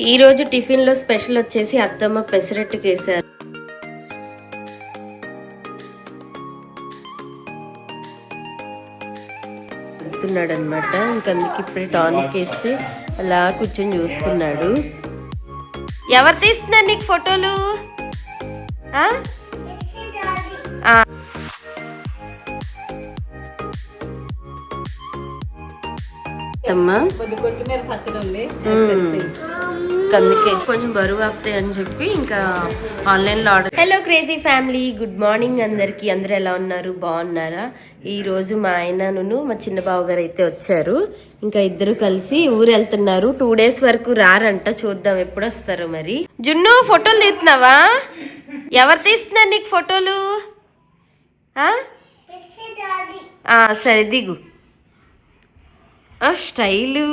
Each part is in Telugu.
ఈరోజు టిఫిన్లో స్పెషల్ వచ్చేసి అత్తమ్మ పెసరట్టు కేసారు. చెప్తున్నాడు అనమాట ఇంకా అందుకే ఇప్పుడే టానిక్ వేస్తే అలా కూర్చొని చూస్తున్నాడు. ఎవరు తీస్తున్నారు నీకు ఫోటోలు. అత్తమ్మ. కొద్ది కొత్తిమీర పచ్చడి ఉంది. అందుకే. కొంచెం బరువు అవుతాయి అని చెప్పి ఇంకా ఆన్లైన్లో order hello crazy family good morning అందరికి. అందరూ ఎలా ఉన్నారు? బాగున్నారా? ఈ రోజు మా ఆయనను మా చిన్న బావ గారు అయితే వచ్చారు. ఇంకా ఇద్దరు కలిసి ఊరు వెళ్తున్నారు. టూ డేస్ వరకు రారంట. చూద్దాం ఎప్పుడు వస్తారు మరి. జున్ను ఫోటోలు తీస్తున్నావా? ఎవరు తీస్తున్నారు నీకు ఫోటోలు? సరే దిగు. స్టైలు.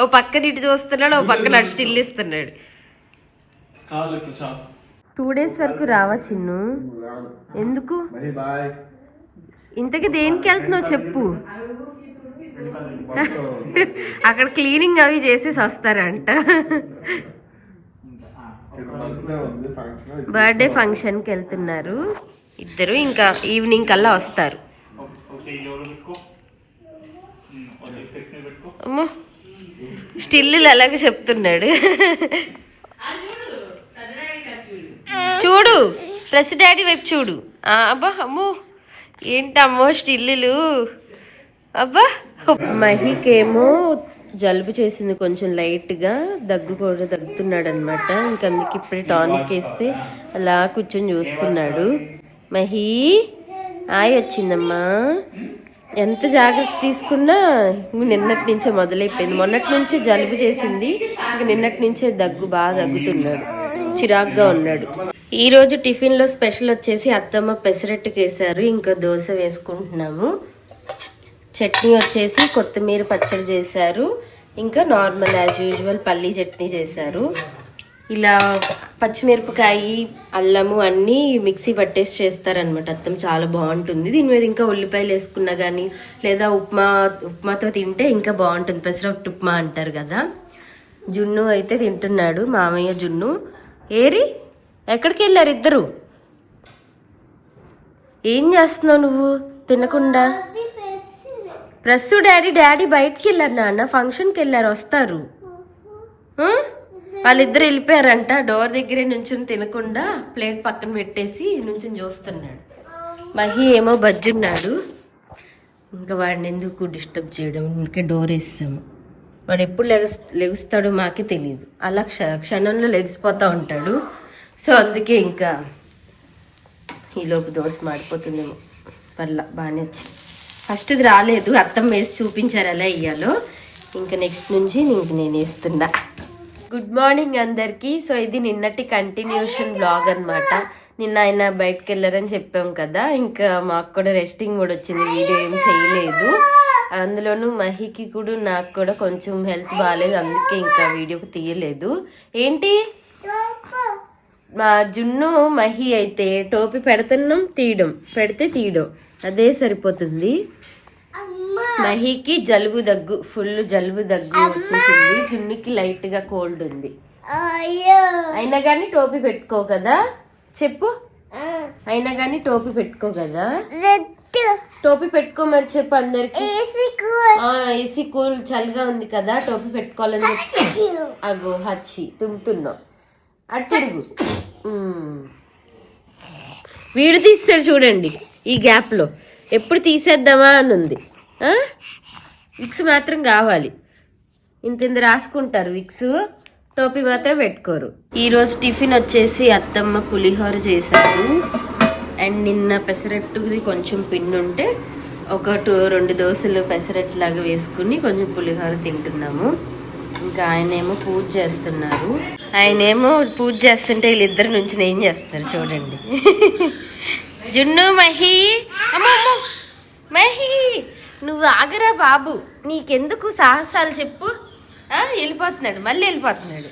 ఓ పక్కన ఇటు చూస్తున్నాడు ఓ పక్కన అటు స్టిల్ ఇస్తున్నాడు. టూ డేస్ వరకు రావా చిన్ను? ఎందుకు? ఇంతకి దేనికి వెళ్తున్నావు చెప్పు. అక్కడ క్లీనింగ్ అవి చేసేసి వస్తారంట. తిరుమలలో ఉంది ఫంక్షన్ బర్త్డే ఫంక్షన్కి వెళ్తున్నారు. ఇద్దరు ఇంకా ఈవినింగ్ కల్లా వస్తారు ఓకే ఎవరు పెట్టుకో అది టెక్నిక్ పెట్టుకో అమ్మో. స్టిల్లు అలాగే చెప్తున్నాడు. చూడు ప్రెస్ డాడీ వైపు చూడు. అబ్బా అమ్మో. ఏంటమ్మో స్టిల్లులు అబ్బా. మహికేమో జలుబు చేసింది కొంచెం లైట్గా దగ్గు కూడా దగ్గుతున్నాడు అనమాట ఇంక ఇప్పుడే టానిక్ వేస్తే అలా కూర్చొని చూస్తున్నాడు. మహి ఆయి వచ్చిందమ్మా. ఎంత జాగ్రత్త తీసుకున్నా నిన్నటి నుంచే మొదలైపోయింది. మొన్నటి నుంచే జలుబు చేసింది. ఇంక నిన్నటి నుంచే దగ్గు బాగా దగ్గుతున్నాడు. చిరాగ్గా ఉన్నాడు. ఈ రోజు టిఫిన్లో స్పెషల్ వచ్చేసి అత్తమ్మ పెసరట్టు వేసారు ఇంకా దోశ వేసుకుంటున్నాము. చట్నీ వచ్చేసి కొత్తిమీర పచ్చడి చేశారు. ఇంకా నార్మల్ యాజ్ యూజువల్ పల్లీ చట్నీ చేశారు. ఇలా పచ్చిమిరపకాయ అల్లము అన్నీ మిక్సీ పట్టేసి చేస్తారనమాట అత్తం చాలా బాగుంటుంది. దీని మీద ఇంకా ఉల్లిపాయలు వేసుకున్నా కానీ లేదా ఉప్మా ఉప్మాతో తింటే ఇంకా బాగుంటుంది. పెసరట్టు ఉప్మా అంటారు కదా. జున్ను అయితే తింటున్నాడు మామయ్య జున్ను. ఏరి ఎక్కడికి వెళ్ళారు ఇద్దరు? ఏం చేస్తున్నావు నువ్వు? తినకుండా? ప్రస్సు డాడీ డాడీ బయటికి వెళ్ళారు నాన్న. ఫంక్షన్కి వెళ్ళారు వస్తారు? వాళ్ళిద్దరు వెళ్ళిపోయారంట. డోర్ దగ్గరే నుంచుని తినకుండా ప్లేట్ పక్కన పెట్టేసి నుంచుని చూస్తున్నాడు. మహి ఏమో బజ్జున్నాడు. ఇంకా వాడిని ఎందుకు డిస్టర్బ్ చేయడం? ఇంకే డోర్ వేసాము వాడు ఎప్పుడు లెగస్ లెగుస్తాడో మాకే తెలియదు అలా క్ష క్షణంలో లెగిసిపోతూ ఉంటాడు. సో అందుకే ఇంకా ఈలోపు దోశ మాడిపోతుందేమో. పర్లా బాగానే వచ్చింది ఫస్ట్ ఇది రాలేదు. అత్తం వేసి చూపించారు ఎలా వేయాలో. ఇంకా నెక్స్ట్ నుంచి ఇంక నేను వేస్తున్నా. గుడ్ మార్నింగ్ అందరికీ. సో ఇది నిన్నటి కంటిన్యూషన్ బ్లాగ్ అన్నమాట. నిన్న ఆయన బయటకు వెళ్ళారని చెప్పాం కదా. ఇంకా మాకు కూడా రెస్టింగ్ కూడా వచ్చింది. వీడియో ఏం చేయలేదు. అందులోనూ మహికి కూడా నాకు కూడా కొంచెం హెల్త్ బాగాలేదు అందుకే ఇంకా వీడియోకి తీయలేదు. ఏంటి? మా జున్ను మహి అయితే టోపీ పెడుతున్నాం తీయడం. పెడితే తీయడం. అదే సరిపోతుంది. మహికి జలుబు దగ్గు ఫుల్ జలుబు దగ్గు వచ్చేసింది. జున్నుకి లైట్గా కోల్డ్ ఉంది. అయినా కానీ టోపీ పెట్టుకో కదా. చెప్పు. అయినా కానీ టోపీ పెట్టుకో కదా. టోపీ పెట్టుకో మరి చెప్పు అందరికి. AC cool. చలిగా ఉంది కదా టోపీ పెట్టుకోవాలని చెప్పి. అగో హచ్చి తుమ్ముతున్నావు. అటు తిరుగు. వీడు తీస్తారు చూడండి. ఈ గ్యాప్లో ఎప్పుడు తీసేద్దామా అని ఉంది విక్స్ మాత్రం కావాలి. ఇంత ఇంత రాసుకుంటారు. విక్స్ టోపీ మాత్రం పెట్టుకోరు. ఈరోజు టిఫిన్ వచ్చేసి అత్తమ్మ పులిహోర చేశారు. అండ్ నిన్న పెసరట్టుది కొంచెం పిండి ఉంటే ఒక టూ రెండు దోశలు పెసరట్టు లాగా వేసుకుని కొంచెం పులిహోర తింటున్నాము. ఇంకా ఆయనేమో పూజ చేస్తున్నారు. ఆయనేమో పూజ చేస్తుంటే వీళ్ళిద్దరి నుంచి ఏం చేస్తారు. చూడండి. జున్ను మహి. అమ్మో మహి నువ్వు ఆగరా బాబు. నీకెందుకు సాహసాలు చెప్పు. వెళ్ళిపోతున్నాడు మళ్ళీ వెళ్ళిపోతున్నాడు.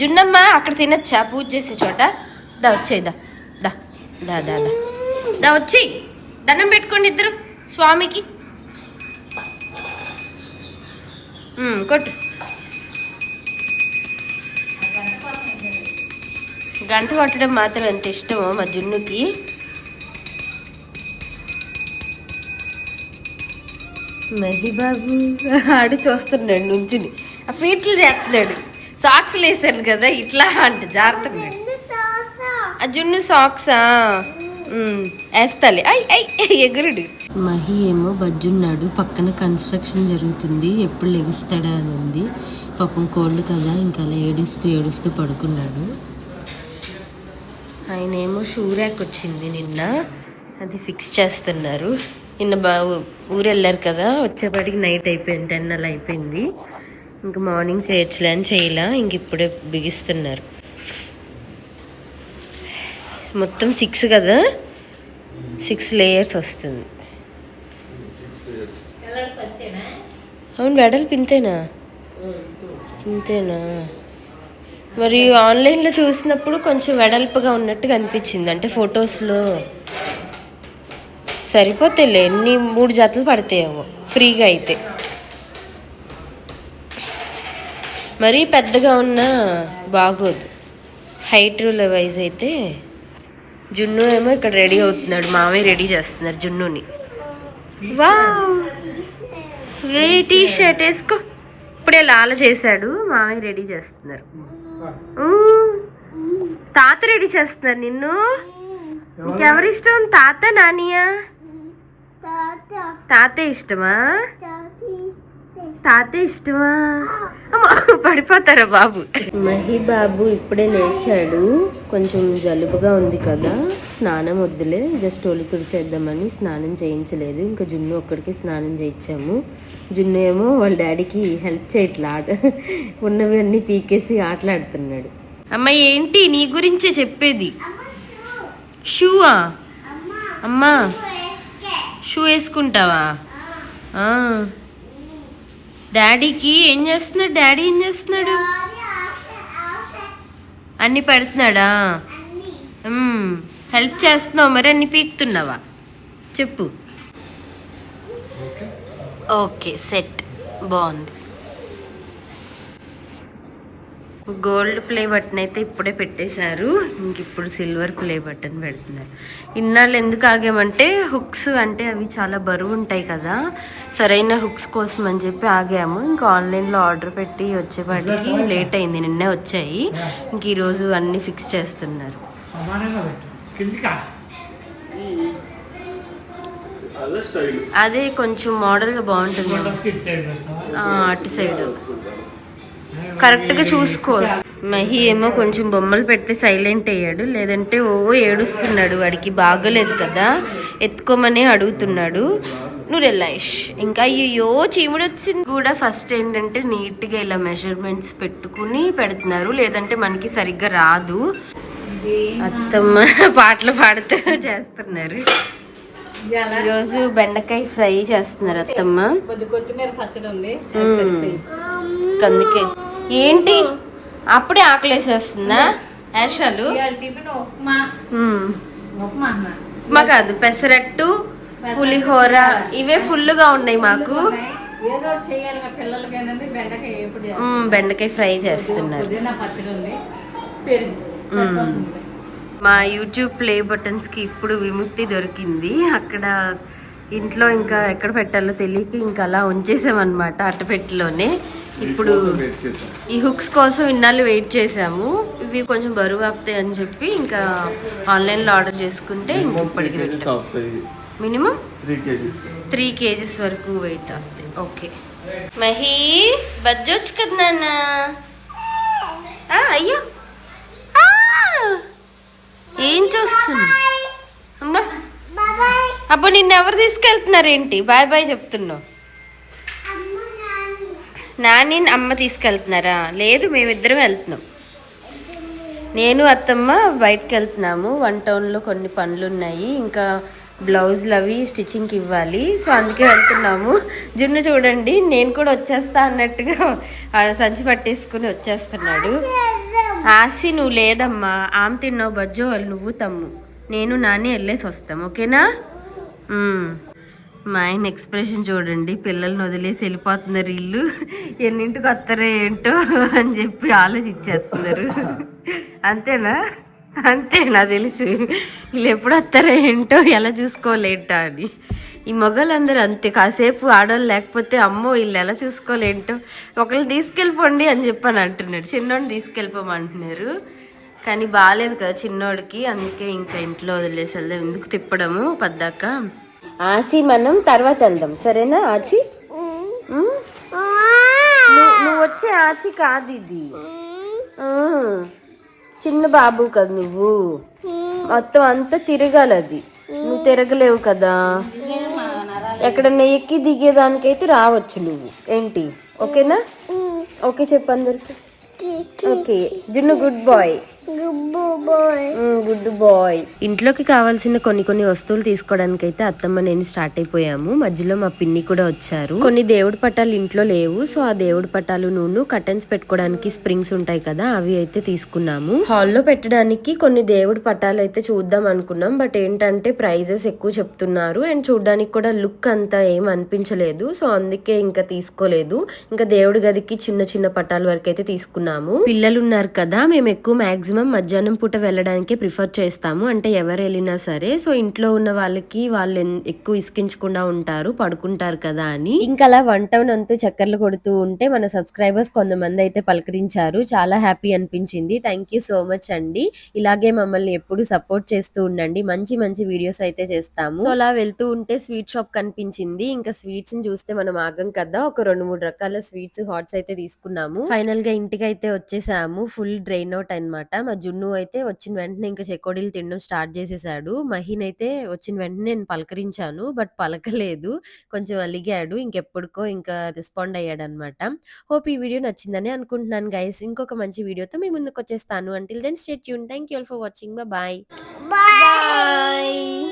జున్నమ్మ అక్కడ తినచ్చా? పూజ చేసే చోట. దా వచ్చేదా దా. దా దా దా దా. వచ్చి దండం పెట్టుకోండి ఇద్దరు స్వామికి. కొట్టు. గంట కొట్టడం మాత్రం ఎంత ఇష్టమో మా జున్నుకి. మహిబాబు ఆడు చూస్తున్నాడు నుంచుని. ఆ ఫీట్లు చేస్తున్నాడు. సాక్స్ వేసాను కదా ఇట్లా అంట జాగ్రత్తగా ఆ జున్ను సాక్సా? ఉమ్, వేస్తాలే. ఐ ఐ ఎగురుడు. మహి ఏమో బజ్జున్నాడు పక్కన కన్స్ట్రక్షన్ జరుగుతుంది ఎప్పుడు లెగుస్తాడా అని ఉంది. పాపం కోల్డ్ కదా ఇంకా అలా ఏడుస్తూ ఏడుస్తూ పడుకున్నాడు. ఆయన ఏమో షూ ర్యాక్ వచ్చింది నిన్న. అది ఫిక్స్ చేస్తున్నారు. నిన్న బా ఊరు వెళ్ళారు కదా వచ్చేపాటికి నైట్ అయిపోయింది టెన్ అలా అయిపోయింది. ఇంకా మార్నింగ్ చేయొచ్చులే అని చేయలా ఇంక ఇప్పుడే బిగిస్తున్నారు. మొత్తం సిక్స్ కదా? సిక్స్ లేయర్స్ వస్తుంది. అవును వెడల్పు ఇంతేనా? ఇంతేనా? మరి ఆన్లైన్లో చూసినప్పుడు కొంచెం వెడల్పుగా ఉన్నట్టుగా అనిపించింది అంటే ఫొటోస్లో సరిపోతాయిలే ఎన్ని మూడు జతలు పడతాయేమో ఫ్రీగా అయితే. మరీ పెద్దగా ఉన్నా బాగోదు. హైట్ వైజ్ అయితే జున్ను ఏమో ఇక్కడ రెడీ అవుతున్నాడు మామయ్య రెడీ చేస్తున్నారు జున్నుని. వా వే టీ షర్ట్ వేసుకో. ఇప్పుడే లాల చేశాడు మామయ్య రెడీ చేస్తున్నారు. తాత రెడీ చేస్తున్నారు నిన్ను. నీకెవరు ఇష్టం తాత నానియా? తాత. ఇష్టమా? తాత ఇష్టమా? పడిపోతారా బాబు? మహి బాబు ఇప్పుడే లేచాడు. కొంచెం జలుబుగా ఉంది కదా. స్నానం వద్దులే జస్ట్ ఒళ్ళు తుడిచేద్దామని స్నానం చేయించలేదు. ఇంకా జున్ను ఒక్కడికి స్నానం చేయించాము. జున్ను ఏమో వాళ్ళ డాడీకి హెల్ప్ చేయట్లా. ఆట ఉన్నవి అన్ని పీకేసి ఆటలాడుతున్నాడు. అమ్మ ఏంటి? నీ గురించే చెప్పేది. షూవా? అమ్మా షూ వేసుకుంటావా. డాడీకి ఏం చేస్తున్నాడు? డాడీ ఏం చేస్తున్నాడు? అన్ని పెడుతున్నాడా. హెల్ప్ చేస్తున్నావు మరి అన్ని పీకుతున్నావా? చెప్పు. Okay set. బాగుంది. గోల్డ్ ప్లే బటన్ అయితే ఇప్పుడే పెట్టేశారు. ఇంక ఇప్పుడు సిల్వర్ ప్లే బటన్ పెడుతున్నారు. ఇన్నాళ్ళు ఎందుకు ఆగామంటే హుక్స్ అంటే అవి చాలా బరువు ఉంటాయి కదా. సరైన హుక్స్ కోసం అని చెప్పి ఆగాము. ఇంకా ఆన్లైన్లో ఆర్డర్ పెట్టి వచ్చేపాటికి లేట్ అయింది. నిన్నే వచ్చాయి. ఇంక ఈరోజు అన్నీ ఫిక్స్ చేస్తున్నారు. అదే కొంచెం మోడల్గా బాగుంటుంది. ఆ, అటు సైడ్. కరెక్ట్గా చూసుకో మహి ఏమో కొంచెం బొమ్మలు పెట్టి సైలెంట్ అయ్యాడు. లేదంటే ఓ ఏడుస్తున్నాడు. వాడికి బాగలేదు కదా. ఎత్తుకోమని అడుగుతున్నాడు. నువ్వు రిలాయిష్ ఇంకా అయ్యో చీముడు వచ్చింది కూడా. ఫస్ట్ ఏంటంటే నీట్గా ఇలా మెజర్మెంట్స్ పెట్టుకుని పెడుతున్నారు. లేదంటే మనకి సరిగ్గా రాదు. అత్తమ్మ పాటలు పాడుతూ చేస్తున్నారు. ఈరోజు బెండకాయ ఫ్రై చేస్తున్నారు అత్తమ్మ. కొద్ది కొత్తిమీర పచ్చడి ఉంది. మ్మ్. అందుకే. ఏంటి? అప్పుడే ఆకలేసేస్తుందా? యాషాలు? ఉప్మా. కాదు పెసరట్టు పులిహోర ఇవే ఫుల్గా ఉన్నాయి మాకు. బెండకాయ ఫ్రై చేస్తున్నారు. మా యూట్యూబ్ ప్లే బటన్స్కి ఇప్పుడు విముక్తి దొరికింది. అక్కడ ఇంట్లో ఇంకా ఎక్కడ పెట్టాలో తెలియక ఇంకా అలా ఉంచేసామన్నమాట అట్టపెట్టిలోనే ఇప్పుడు ఈ హుక్స్ కోసం ఇన్నాళ్ళు వెయిట్ చేసాము ఇవి కొంచెం బరువు ఆపుతాయి అని చెప్పి ఇంకా ఆన్లైన్లో ఆర్డర్ చేసుకుంటే ఇంక ఇప్పటికి కేజీస్ పెట్టాం. అవుతాయి మినిమం త్రీ కేజీస్. వరకు వెయిట్ అవుతాయి ఓకే మహి బజ్జొచ్చు కదా నాన్న. ఆ, అయ్యో. ఆ! ఏం చూస్తున్నా అమ్మా. అప్పుడు నిన్ను ఎవరు తీసుకెళ్తున్నారేంటి బాయ్ బాయ్ చెప్తున్నావు. నాని అమ్మ తీసుకెళ్తున్నారా? లేదు మేమిద్దరం వెళ్తున్నాం. నేను అత్తమ్మ బయటకు వెళ్తున్నాము. వన్ టౌన్లో కొన్ని పనులు ఉన్నాయి. ఇంకా బ్లౌజులు అవి స్టిచ్చింగ్కి ఇవ్వాలి. సో అందుకే వెళ్తున్నాము. జున్ను చూడండి నేను కూడా వచ్చేస్తా అన్నట్టుగా సంచి పట్టేసుకుని వచ్చేస్తున్నాడు. ఆశి నువ్వు లేదమ్మా. ఆమె తిన్నావు బజ్జో వాళ్ళు నువ్వు తమ్ము. నేను నాని వెళ్ళేసి వస్తాం. ఓకేనా? మా ఆయన ఎక్స్ప్రెషన్ చూడండి పిల్లల్ని వదిలేసి వెళ్ళిపోతున్నారు ఇల్లు. ఎన్నింటికి వస్తారో ఏంటో అని చెప్పి ఆలోచించేస్తున్నారు. అంతేనా? అంతే నాకు తెలుసు. వీళ్ళు ఎప్పుడు వస్తారో ఏంటో ఎలా చూసుకోలేంటా అని. ఈ మొగలందరూ అంతే. కాసేపు ఆడవాళ్ళు లేకపోతే అమ్మో వీళ్ళు ఎలా చూసుకోలేంటో. ఒకళ్ళు తీసుకెళ్ళిపోండి అని చెప్పని అంటున్నాడు చిన్నోడిని తీసుకెళ్ళిపోమంటున్నారు. కానీ బాగాలేదు కదా చిన్నోడికి. అందుకే ఇంకా ఇంట్లో వదిలేసి వెళ్దాం. ఎందుకు తిప్పడము? పద్దాక. ఆసి మనం తర్వాత వెళ్దాం సరేనా ఆచి? నువ్వు నువ్వు వచ్చే ఆచి కాదు ఇది. చిన్న బాబు కదా నువ్వు. మొత్తం అంతా తిరగాలి అది. నువ్వు తిరగలేవు కదా. ఎక్కడన్నా ఎక్కి దిగేదానికైతే రావచ్చు నువ్వు. ఏంటి? ఓకేనా? ఓకే చెప్పు అందరికి. ఓకే. జున్ను గుడ్ బాయ్. Good bye. ఇంట్లోకి కావాల్సిన కొన్ని కొన్ని వస్తువులు తీసుకోవడానికి అయితే అత్తమ్మ నేను స్టార్ట్ అయిపోయాము. మధ్యలో మా పిన్ని కూడా వచ్చారు. కొన్ని దేవుడి పటాలు ఇంట్లో లేవు. సో ఆ దేవుడి పటాలు నూనె కర్టన్స్ పెట్టుకోవడానికి స్ప్రింగ్స్ ఉంటాయి కదా అవి అయితే తీసుకున్నాము. హాల్లో పెట్టడానికి కొన్ని దేవుడి పట్టాలు అయితే చూద్దాం అనుకున్నాం. బట్ ఏంటంటే ప్రైజెస్ ఎక్కువ చెప్తున్నారు. అండ్ చూడడానికి కూడా లుక్ అంతా ఏం అనిపించలేదు. సో అందుకే ఇంకా తీసుకోలేదు. ఇంకా దేవుడి గదికి చిన్న చిన్న పటాల వరకు అయితే తీసుకున్నాము. పిల్లలు ఉన్నారు కదా మేము ఎక్కువ మాక్సిమం మధ్యాహ్నం పూట వెళ్ళడానికే ప్రిఫర్ చేస్తాము. అంటే ఎవరు వెళ్ళినా సరే. సో ఇంట్లో ఉన్న వాళ్ళకి వాళ్ళు ఎక్కువ ఇసుకించకుండా ఉంటారు పడుకుంటారు కదా అని. ఇంకా అలా వన్ టౌన్ అంతా చక్కర్లు కొడుతూ ఉంటే మన సబ్స్క్రైబర్స్ కొంతమంది అయితే పలకరించారు. చాలా హ్యాపీ అనిపించింది. థ్యాంక్ యూ సో మచ్ అండి. ఇలాగే మమ్మల్ని ఎప్పుడు సపోర్ట్ చేస్తూ ఉండండి. మంచి మంచి వీడియోస్ అయితే చేస్తాము. సో అలా వెళ్తూ ఉంటే స్వీట్ షాప్ కనిపించింది. ఇంకా స్వీట్స్ని చూస్తే మనం ఆగం కదా. ఒక రెండు మూడు రకాల స్వీట్స్ హాట్స్ అయితే తీసుకున్నాము. ఫైనల్గా ఇంటికి అయితే వచ్చేసాము. ఫుల్ డ్రైన్ అవుట్ అన్నమాట. మా జున్ను అయితే వచ్చిన వెంటనే ఇంకా చెకోడీలు తినడం స్టార్ట్ చేసేసాడు. మహీన్ అయితే వచ్చిన వెంటనే నేను పలకరించాను బట్ పలకలేదు. కొంచెం అలిగాడు ఇంకెప్పటికో ఇంకా రెస్పాండ్ అయ్యాడు అనమాట హోప్ ఈ వీడియో నచ్చిందని అనుకుంటున్నాను గైస్. ఇంకొక మంచి వీడియోతో మీ ముందుకు వచ్చేస్తాను until then stay tuned thank you all for watching bye bye